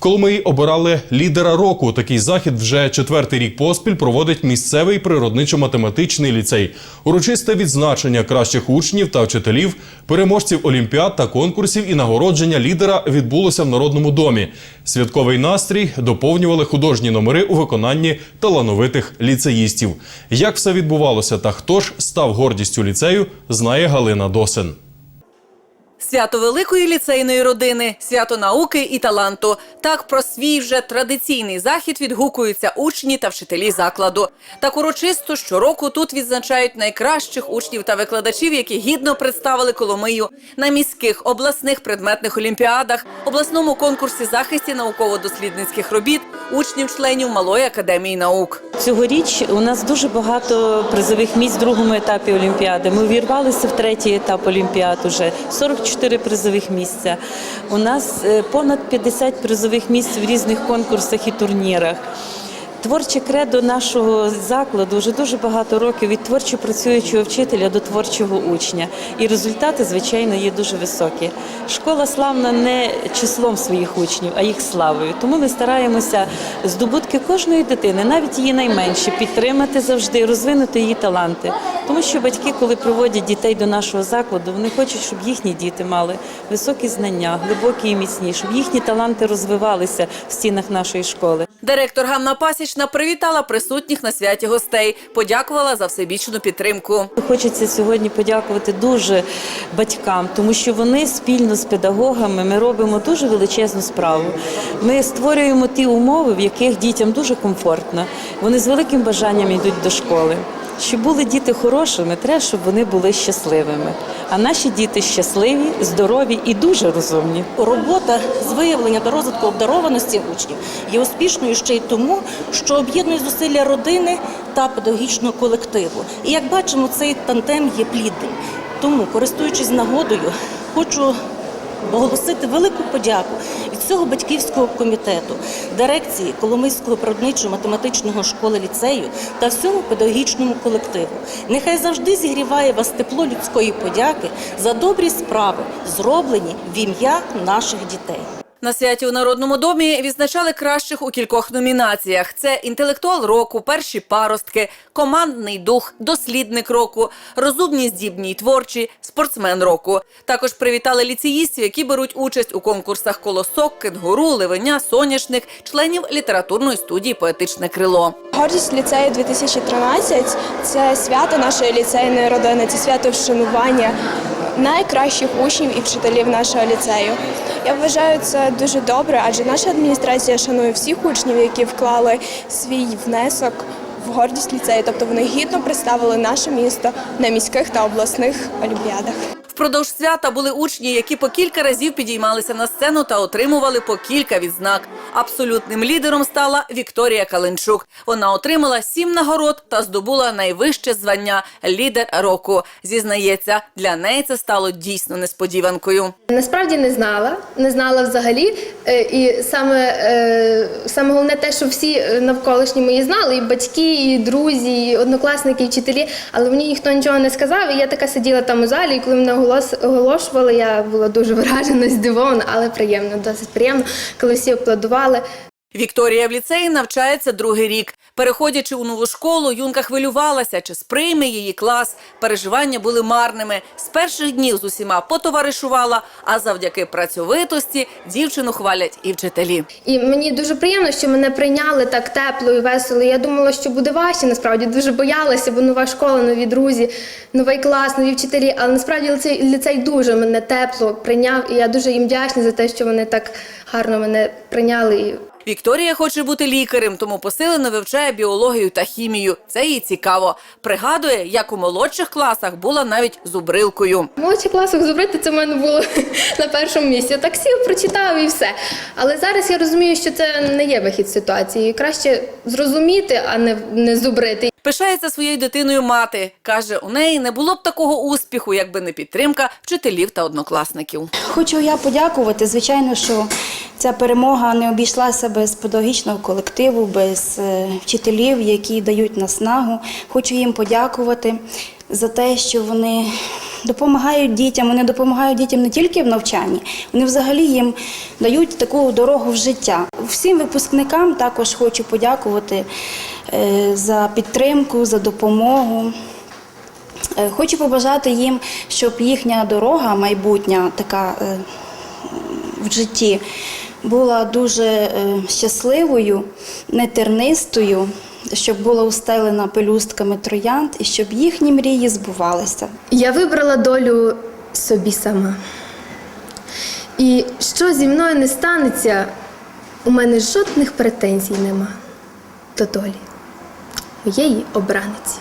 В Коломиї обирали лідера року. Такий захід вже четвертий рік поспіль проводить місцевий природничо-математичний ліцей. Урочисте відзначення кращих учнів та вчителів, переможців олімпіад та конкурсів і нагородження лідера відбулося в Народному домі. Святковий настрій доповнювали художні номери у виконанні талановитих ліцеїстів. Як все відбувалося та хто ж став гордістю ліцею, знає Галина Досин. Свято великої ліцейної родини, свято науки і таланту. Так про свій вже традиційний захід відгукуються учні та вчителі закладу. Так урочисто щороку тут відзначають найкращих учнів та викладачів, які гідно представили Коломию на міських обласних предметних олімпіадах, обласному конкурсі захисті науково-дослідницьких робіт, учнів-членів Малої академії наук. Цьогоріч у нас дуже багато призових місць в другому етапі Олімпіади. Ми увірвалися в третій етап Олімпіад уже 44 призових місця. У нас е, понад 50 призових місць в різних конкурсах і турнірах. Творче кредо нашого закладу вже дуже багато років від творчо працюючого вчителя до творчого учня. І результати, звичайно, є дуже високі. Школа славна не числом своїх учнів, а їх славою. Тому ми стараємося здобутки кожної дитини, навіть її найменші, підтримати завжди, розвинути її таланти. Тому що батьки, коли приводять дітей до нашого закладу, вони хочуть, щоб їхні діти мали високі знання, глибокі і міцні, щоб їхні таланти розвивалися в стінах нашої школи. Директор Ганна Пасічна привітала присутніх на святі гостей, подякувала за всебічну підтримку. Хочеться сьогодні подякувати дуже батькам, тому що вони спільно з педагогами ми робимо дуже величезну справу. Ми створюємо ті умови, в яких дітям дуже комфортно. Вони з великим бажанням йдуть до школи. Щоб були діти хорошими, треба, щоб вони були щасливими. А наші діти щасливі, здорові і дуже розумні. Робота з виявлення та розвитку обдарованості учнів є успішною ще й тому, що об'єднує зусилля родини та педагогічного колективу. І як бачимо, цей тандем є плідним. Тому, користуючись нагодою, хочу оголосити велику подяку від всього батьківського комітету, дирекції Коломийського природничого математичного школи ліцею та всьому педагогічному колективу. Нехай завжди зігріває вас тепло людської подяки за добрі справи, зроблені в ім'я наших дітей. На святі у Народному домі відзначали кращих у кількох номінаціях: це інтелектуал року, перші паростки, командний дух, дослідник року, розумні здібні й творчі, спортсмен року. Також привітали ліцеїстів, які беруть участь у конкурсах Колосок, Кенгуру, Ливеня, Соняшник, членів літературної студії Поетичне крило. Гордість ліцею 2013 – це свято нашої ліцейної родини, це свято вшанування найкращих учнів і вчителів нашого ліцею. Я вважаю це дуже добре, адже наша адміністрація шанує всіх учнів, які вклали свій внесок в гордість ліцею, тобто вони гідно представили наше місто на міських та обласних олімпіадах. Впродовж свята були учні, які по кілька разів підіймалися на сцену та отримували по кілька відзнак. Абсолютним лідером стала Вікторія Каленчук. Вона отримала сім нагород та здобула найвище звання лідер року. Зізнається, для неї це стало дійсно несподіванкою. Насправді не знала, не знала взагалі. Е, І саме, е, саме головне те, що всі е, навколишні мої знали, і батьки, і друзі, і однокласники, і вчителі, але мені ніхто нічого не сказав. І я така сиділа там у залі, і коли мене оголошували, я була дуже вражена, здивована, але приємно, досить приємно, коли всі аплодували. Вікторія в ліцеї навчається другий рік. Переходячи у нову школу, юнка хвилювалася, чи сприйме її клас. Переживання були марними. З перших днів з усіма потоваришувала, а завдяки працьовитості дівчину хвалять і вчителі. І мені дуже приємно, що мене прийняли так тепло і весело. Я думала, що буде важче. Насправді дуже боялася, бо нова школа, нові друзі, новий клас, нові вчителі. Але насправді ліцей, ліцей дуже мене тепло прийняв, і я дуже їм вдячна за те, що вони так гарно мене прийняли. Вікторія хоче бути лікарем, тому посилено вивчає біологію та хімію. Це їй цікаво. Пригадує, як у молодших класах була навіть зубрилкою. В молодших класах зубрити це в мене було на першому місці. Так сів, прочитав і все. Але зараз я розумію, що це не є вихід з ситуації. Краще зрозуміти, а не, не зубрити. Пишається своєю дитиною мати. Каже, у неї не було б такого успіху, якби не підтримка вчителів та однокласників. Хочу я подякувати. Звичайно, що ця перемога не обійшлася без педагогічного колективу, без е, вчителів, які дають наснагу. Хочу їм подякувати за те, що вони допомагають дітям. Вони допомагають дітям не тільки в навчанні, вони взагалі їм дають таку дорогу в життя. Всім випускникам також хочу подякувати е, за підтримку, за допомогу. Е, Хочу побажати їм, щоб їхня дорога майбутня, така в житті, була дуже е, щасливою, не тернистою, щоб була устелена пелюстками троянд і щоб їхні мрії збувалися. Я вибрала долю собі сама. І що зі мною не станеться, у мене жодних претензій нема до долі моєї обраниці.